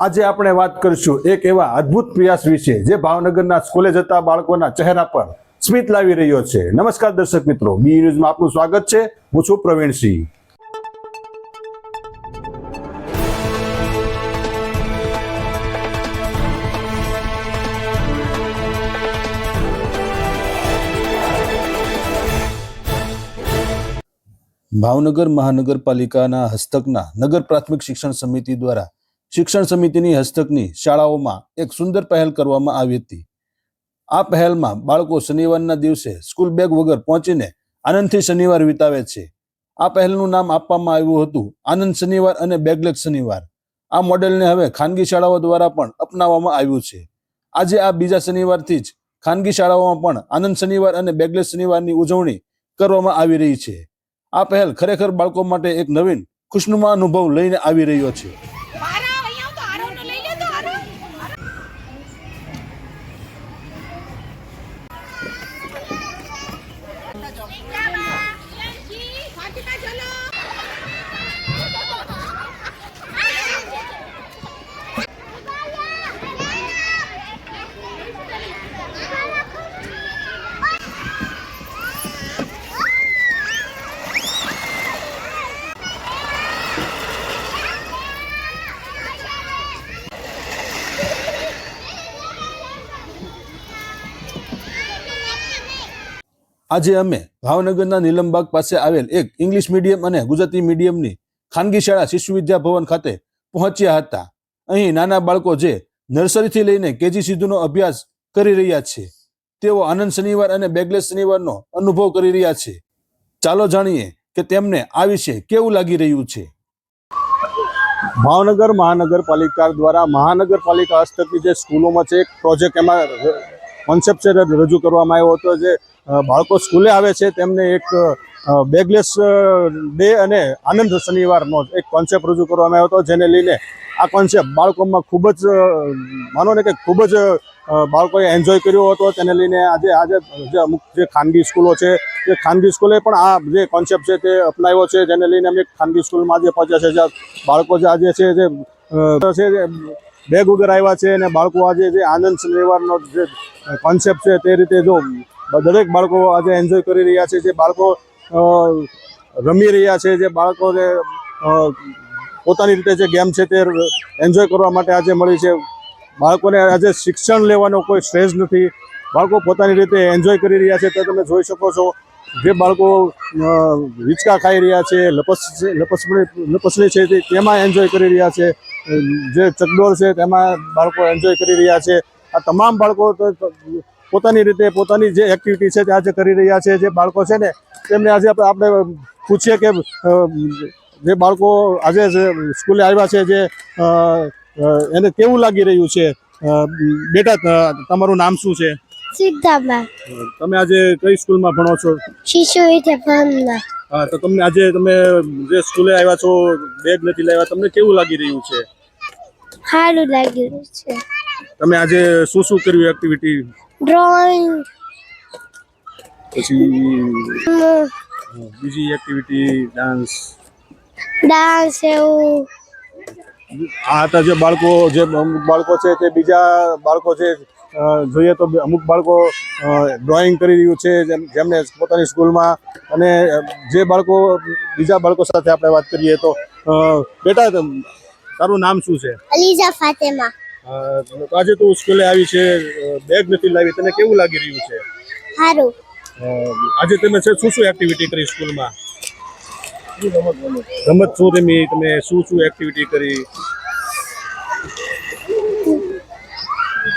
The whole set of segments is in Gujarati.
આજે આપણે વાત કરીશું એક એવા અદ્ભુત પ્રયાસ વિશે જે ભાવનગરના સ્કૂલે જતા બાળકોના ચહેરા પર સ્મિત લાવી રહ્યો છે. નમસ્કાર દર્શક મિત્રો. બી ન્યૂઝમાં આપનું સ્વાગત છે. હું છું પ્રવીણસિંહ. ભાવનગર મહાનગરપાલિકાના હસ્તકના નગર પ્રાથમિક શિક્ષણ સમિતિ દ્વારા શિક્ષણ સમિતિની હસ્તકની શાળાઓમાં એક સુંદર પહેલ કરવામાં આવી હતી. આ પહેલમાં બાળકો શનિવારના દિવસે સ્કૂલ બેગ વગર પહોંચીને આનંદથી શનિવાર વિતાવે છે. આ પહેલનું નામ આપવામાં આવ્યું હતું આનંદ શનિવાર અને બેગલેક શનિવાર. આ મોડેલને હવે ખાનગી શાળાઓ દ્વારા પણ અપનાવવામાં આવ્યું છે. આજે આ બીજા શનિવારથી જ ખાનગી શાળાઓમાં પણ આનંદ શનિવાર અને બેગલેસ શનિવારની ઉજવણી કરવામાં આવી રહી છે. આ પહેલ ખરેખર બાળકો માટે એક નવીન ખુશનુમા અનુભવ લઈને આવી રહ્યો છે. ફાતિમા ચલો આજે અમે ભાવનગરના નીલમબાગ પાસે આવેલ એક ઇંગ્લિશ મીડિયમ અને ગુજરાતી મીડિયમની ખાનગી શાળા શિશુ વિદ્યા ભવન ખાતે પહોંચ્યા હતા. અહીં નાના બાળકો જે નર્સરીથી લઈને કેજી સુધીનો અભ્યાસ કરી રહ્યા છે, તેઓ આનંદ શનિવાર અને બેગલેસ શનિવારનો અનુભવ કરી રહ્યા છે. ચાલો જાણીએ કે તેમને આ વિશે કેવું લાગી રહ્યું છે. ભાવનગર મહાનગરપાલિકા દ્વારા મહાનગરપાલિકા હસ્તકની જે સ્કૂલોમાં છે, એક પ્રોજેક્ટ એમાં કોન્સેપ્ટ રજૂ કરવામાં આવ્યો હતો, જે બાળકો સ્કૂલે આવે છે, તેમને એક બેગલેસ ડે અને આનંદ શનિવારનો એક કોન્સેપ્ટ રજૂ કરવામાં આવ્યો હતો, જેને લઈને આ કોન્સેપ્ટ બાળકોમાં ખૂબ જ માનો ને કે ખૂબ જ બાળકોએ એન્જોય કર્યો હતો. તેને લઈને આજે આજે જે અમુક જે ખાનગી સ્કૂલો છે તે ખાનગી સ્કૂલે પણ આ જે કોન્સેપ્ટ છે તે અપનાવ્યો છે, જેને લઈને અમે ખાનગી સ્કૂલમાં આજે પહોંચ્યા છે. બાળકો જે આજે છે, જે છે, જે બેગ વગર આવ્યા છે અને બાળકો આજે જે આનંદ શનિવારનો જે કોન્સેપ્ટ છે તે રીતે જો દરેક બાળકો આજે એન્જોય કરી રહ્યા છે, જે બાળકો રમી રહ્યા છે, જે બાળકોને જે પોતાની રીતે જે ગેમ છે તે એન્જોય કરવા માટે આજે મળી છે. બાળકોને આજે શિક્ષણ લેવાનો કોઈ સ્ટ્રેસ નથી. બાળકો પોતાની રીતે એન્જોય કરી રહ્યા છે, તે તમે જોઈ શકો છો. જે બાળકો હિંચકા ખાઈ રહ્યા છે, લપસ, લપસણી લપસણી છે તેમાં એન્જોય કરી રહ્યા છે. જે ચકડોળ છે તેમાં બાળકો એન્જોય કરી રહ્યા છે. આ તમામ બાળકો તો પોતાની રીતે પોતાની જે એક્ટિવિટી છે આજે કરી રહ્યા છે જે બાળકો છે ને તેમને આજે આપણે પૂછીએ કે જે બાળકો આજે સ્કૂલે આવ્યા છે જે એને કેવું લાગી રહ્યું છે? બેટા તમારું નામ શું છે? સિદ્ધાબા. તમે આજે કઈ સ્કૂલમાં ભણો છો? શિશુ વિદ્યાભવનમાં હા તો તમને આજે તમે જે સ્કૂલે આવ્યા છો બેગ નથી લાવ્યા તમને કેવું લાગી રહ્યું છે? સારું લાગ્યું છે. તમે આજે શું શું કર્યું એક્ટિવિટી ડ્રોઈંગ પછી બીજી એક્ટિવિટી ડાન્સ ડાન્સ એવું. આ હતા જે બાળકો જે અમુક બાળકો છે તે બીજા બાળકો છે જોઈએ તો અમુક બાળકો ડ્રોઈંગ કરી રહ્યું છે જેમ જેમને પોતાની સ્કૂલમાં અને જે બાળકો બીજા બાળકો સાથે આપણે વાત કરીએ તો બેટા તારું નામ શું છે? અલીઝા ફાતેમા. આજે તું સ્કૂલે આવી છે બેગ નથી લાવી. તને કેવું લાગી રહ્યું છે? સારું આજે તમે છે શું શું એક્ટિવિટી કરી સ્કૂલમાં? રમત શું રમી તમે શું શું એક્ટિવિટી કરી?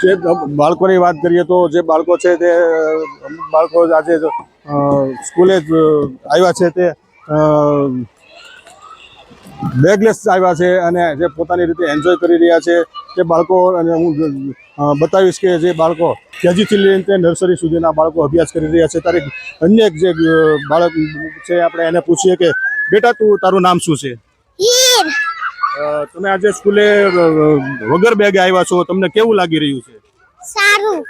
જે બાળકોની વાત કરીએ તો જે બાળકો છે તે બાળકો આજે સ્કૂલે જ આવ્યા છે તે બેગલેસ આવ્યા છે અને જે પોતાની રીતે એન્જોય કરી રહ્યા છે. તે બાળકો અને હું બતાવીશ કે જે બાળકો કેજીથી લઈને તે નર્સરી સુધીના બાળકો અભ્યાસ કરી રહ્યા છે. તારે અન્ય એક જે બાળક છે આપણે એને પૂછીએ કે બેટા તું તારું નામ શું છે? તમે આજે સ્કૂલે વગર બેગે આવ્યા છો. તમને કેવું લાગી રહ્યું છે? સારું.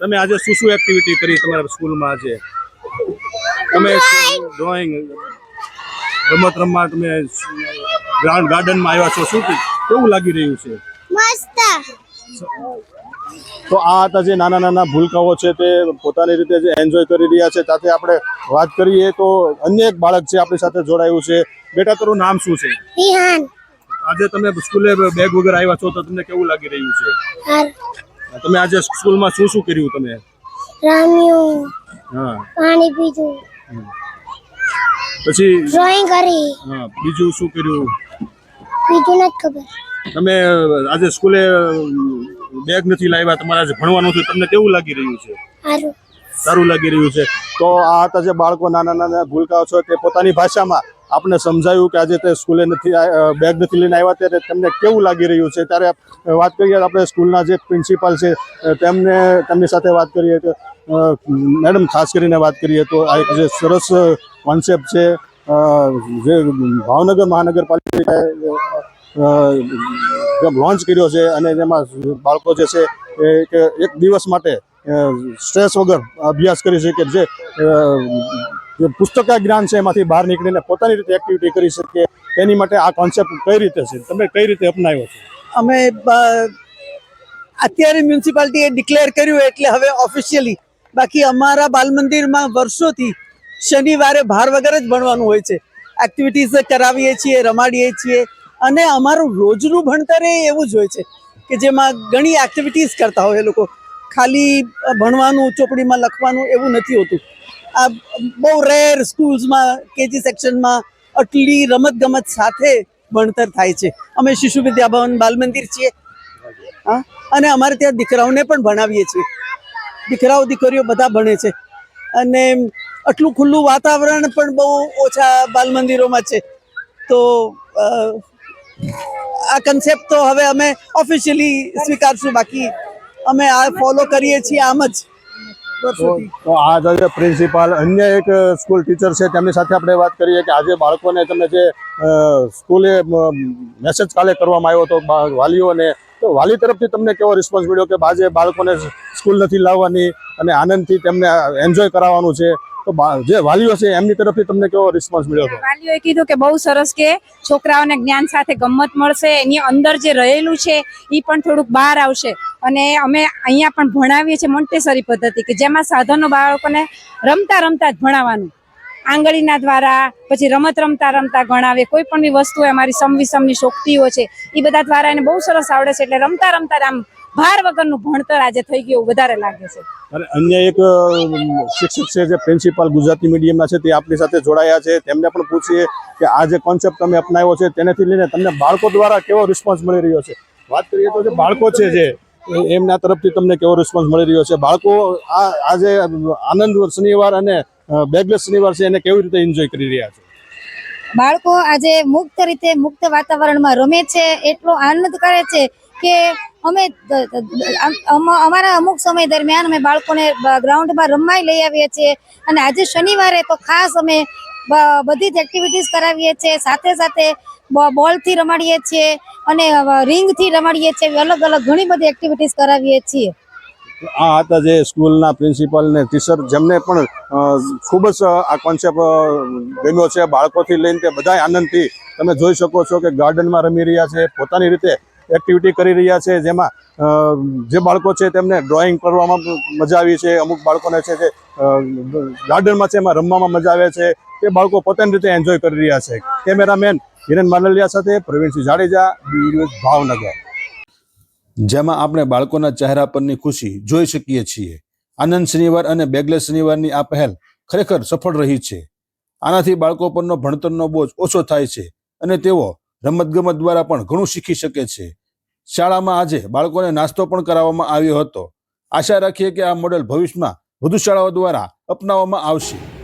તમે આજે શું શું એક્ટિવિટી કરી તમારા સ્કૂલમાં આજે? તમે ડ્રોઈંગ રમત રમવા તમે ગ્રાઉન્ડ ગાર્ડનમાં આવ્યા છો. શું કેવું લાગી રહ્યું છે? મસ્ત. તો આ હતા જે નાના નાના ભૂલકાઓ છે તે પોતાની રીતે જે એન્જોય કરી રહ્યા છે. સાથે આપણે વાત કરીએ તો અન્ય એક બાળક છે આપણી સાથે જોડાયું છે. બેટા તારું નામ શું છે? વિહાન. આજે તમે સ્કૂલે બેગ વગર આવ્યા છો તો તમને કેવું લાગી રહ્યું છે? તમે આજે સ્કૂલમાં શું શું કર્યું તમે? રમ્યું. હા. પાણી પીધું. પછી ડ્રોઈંગ કરી. હા બીજું શું કર્યું? બીજું નથી ખબર. તમે આજે સ્કૂલે બેગ નથી લાવ્યા તમારે આજે ભણવાનું છે તમને કેવું લાગી રહ્યું છે? સારું. લાગી રહ્યું છે. તો આ હતા જે બાળકો નાના નાના ભૂલકાઓ છે તે પોતાની ભાષામાં આપણે સમજાયું કે આજે તે સ્કૂલે નથી બેગ નથી લઈને આવ્યા ત્યારે તેમને કેવું લાગી રહ્યું છે? ત્યારે વાત કરીએ આપણે સ્કૂલના જે પ્રિન્સિપાલ છે તેમને તેમની સાથે વાત કરીએ કે મેડમ ખાસ કરીને વાત કરીએ તો આ એક જે સરસ કોન્સેપ્ટ છે જે ભાવનગર મહાનગરપાલિકાએ લોન્ચ કર્યો છે અને જેમાં બાળકો જે છે એ એક દિવસ માટે સ્ટ્રેસ વગર અભ્યાસ કરી શકે જે પુસ્તકા જ્ઞાન છે એમાંથી બહાર નીકળીને પોતાની રીતે એક્ટિવિટી કરી શકે તેની માટે આ કોન્સેપ્ટ કઈ રીતે છે? તમે કઈ રીતે અપનાવ્યો છે? અમે અત્યારે મ્યુનિસિપાલિટીએ ડિક્લેર કર્યું એટલે હવે ઓફિશિયલી બાકી અમારા બાલ મંદિરમાં વર્ષોથી શનિવારે ભાર વગર જ ભણવાનું હોય છે. એક્ટિવિટીઝ કરાવીએ છીએ, રમાડીએ છીએ. અને અમારું રોજનું ભણતર એ એવું જ હોય છે કે જેમાં ઘણી એક્ટિવિટીઝ કરતા હોય એ લોકો. ખાલી ભણવાનું, ચોપડીમાં લખવાનું એવું નથી હોતું. આ, બહુ રેર સ્કૂલ્સમાં કેજી સેક્શનમાં આટલી રમત ગમત સાથે ભણતર થાય છે. અમે શિશુ વિદ્યાભવન બાલ મંદિર છીએ. હા? અને અમારે ત્યાં દીકરાઓને પણ ભણાવીએ છીએ. દીકરાઓ, દીકરીઓ બધા ભણે છે. અને આટલું ખુલ્લું વાતાવરણ પણ બહુ ઓછા બાલ મંદિરોમાં છે. તો આ કન્સેપ્ટ તો હવે અમે ઓફિશિયલી સ્વીકારશું. બાકી અમે આ ફોલો કરીએ છીએ આમ જ તો આ જે પ્રિન્સિપાલ અન્ય એક સ્કૂલ ટીચર છે, તેમની સાથે આપણે વાત કરીએ કે આજે બાળકોને તમે જે સ્કૂલે મેસેજ કાલે કરવામાં આવ્યો હતો વાલીઓને, તો વાલી તરફથી તમને કેવો રિસ્પોન્સ મળ્યો કે આજે બાળકોને સ્કૂલ નથી લાવવાની અને આનંદથી તેમને એન્જોય કરાવવાનું છે? જે વાલીઓ છે, એમની તરફથી તમને કેવો રિસ્પોન્સ મળ્યો વાલીઓએ કીધું કે બહુ સરસ કે છોકરાઓને જ્ઞાન સાથે ગમત મળશે, એની અંદર જે રહેલું છે એ પણ થોડુંક બહાર આવશે. અને અમે અહીંયા પણ ભણાવીએ છીએ મોન્ટેસરી પદ્ધતિ, કે જેમાં સાધનો બાળકોને રમતા રમતા જ ભણાવવાનું. આંગળીના દ્વારા, પછી રમત રમતા રમતા ગણાવે, કોઈ પણ વસ્તુ અમારી સમ વિષમની શોખતીઓ છે એ બધા દ્વારા એને બહુ સરસ આવડે છે, એટલે રમતા રમતા આમ ભાર વગરનું ભણતર આજે થઈ ગયું વધારે લાગે છે. અને અન્ય એક શિક્ષક છે જે પ્રિન્સિપાલ ગુજરાતી મીડિયમના છે તે આપણી સાથે જોડાયા છે. તેમને પણ પૂછીએ કે આ જે કોન્સેપ્ટ તમે અપનાવ્યો છે તેનાથી લઈને તમને બાળકો દ્વારા કેવો રિસ્પોન્સ મળી રહ્યો છે? વાત કરીએ તો જે બાળકો છે જે એમના તરફથી તમને કેવો રિસ્પોન્સ મળી રહ્યો છે? બાળકો આ આજે આનંદ શનિવાર અને બેગલેસ શનિવાર છે એને કેવી રીતે એન્જોય કરી રહ્યા છે? બાળકો આજે મુક્ત રીતે મુક્ત વાતાવરણમાં રમે છે. એટલો આનંદ કરે છે કે અમે અમારા અમુક સમય દરમિયાન અમે બાળકોને ગ્રાઉન્ડમાં રમવાય લઈ આવીએ છીએ. અને આજે શનિવારે તો ખાસ અમે બધી જ એક્ટિવિટીઝ કરાવીએ છીએ. સાથે સાથે બોલથી રમાડીએ છીએ અને રિંગથી રમાડીએ છીએ. અલગ અલગ ઘણી બધી એક્ટિવિટીઝ કરાવીએ છીએ. આ હતા જે સ્કૂલના પ્રિન્સિપલ ને ટીચર જેમને પણ ખૂબ જ આ કોન્સેપ્ટ ગમ્યો છે. બાળકોથી લઈને તે બધા આનંદથી તમે જોઈ શકો છો કે ગાર્ડનમાં રમી રહ્યા છે. પોતાની રીતે એક્ટિવિટી કરી રહ્યા છે, જેમાં જે બાળકો છે તેમને ડ્રોઈંગ કરવામાં મજા આવી છે, અમુક બાળકોને છે જે ગાર્ડનમાં છે એમાં રમવામાં મજા આવે છે, તે બાળકો પોતાની રીતે એન્જોય કરી રહ્યા છે. કેમેરામેન હિરેન માનલિયા સાથે પ્રવીણસિંહ જાડેજા ન્યૂઝ ભાવનગર. જેમાં આપણે બાળકોના ચહેરા પરની ખુશી જોઈ શકીએ છીએ. આનંદ શનિવાર અને બેગલેસ શનિવારની આ પહેલ ખરેખર સફળ રહી છે. આનાથી બાળકો પરનો ભણતરનો બોજ ઓછો થાય છે અને તેઓ રમતગમત દ્વારા પણ ઘણું શીખી શકે છે. શાળામાં આજે બાળકોને નાસ્તો પણ કરાવવામાં આવ્યો હતો. આશા રાખીએ કે આ મોડેલ ભવિષ્યમાં વધુ શાળાઓ દ્વારા અપનાવવામાં આવશે.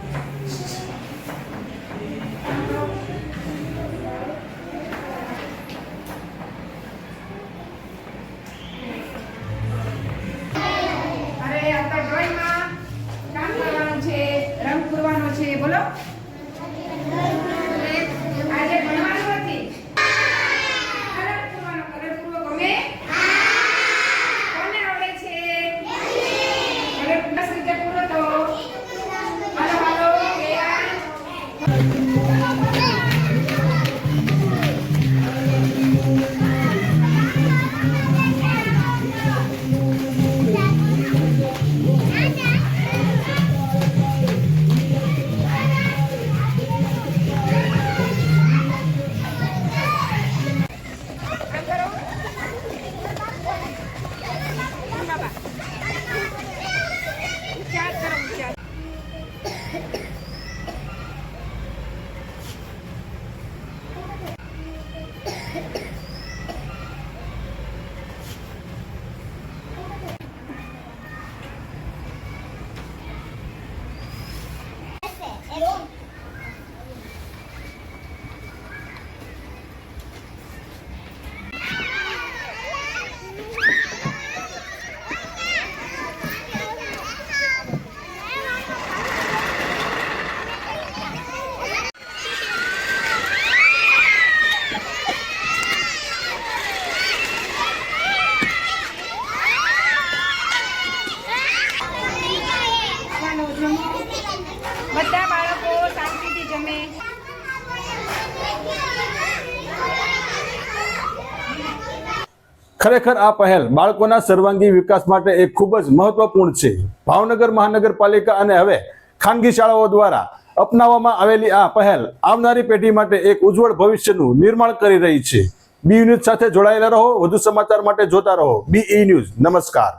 ખરેખર આ પહેલ બાળકોના સર્વાંગી વિકાસ માટે એક ખૂબ જ મહત્વપૂર્ણ છે. ભાવનગર મહાનગરપાલિકા અને હવે ખાનગી શાળાઓ દ્વારા અપનાવવામાં આવેલી આ પહેલ આવનારી પેઢી માટે એક ઉજ્જવળ ભવિષ્યનું નિર્માણ કરી રહી છે. બી ન્યૂઝ સાથે જોડાયેલા રહો, વધુ સમાચાર માટે જોતા રહો. B news. નમસ્કાર.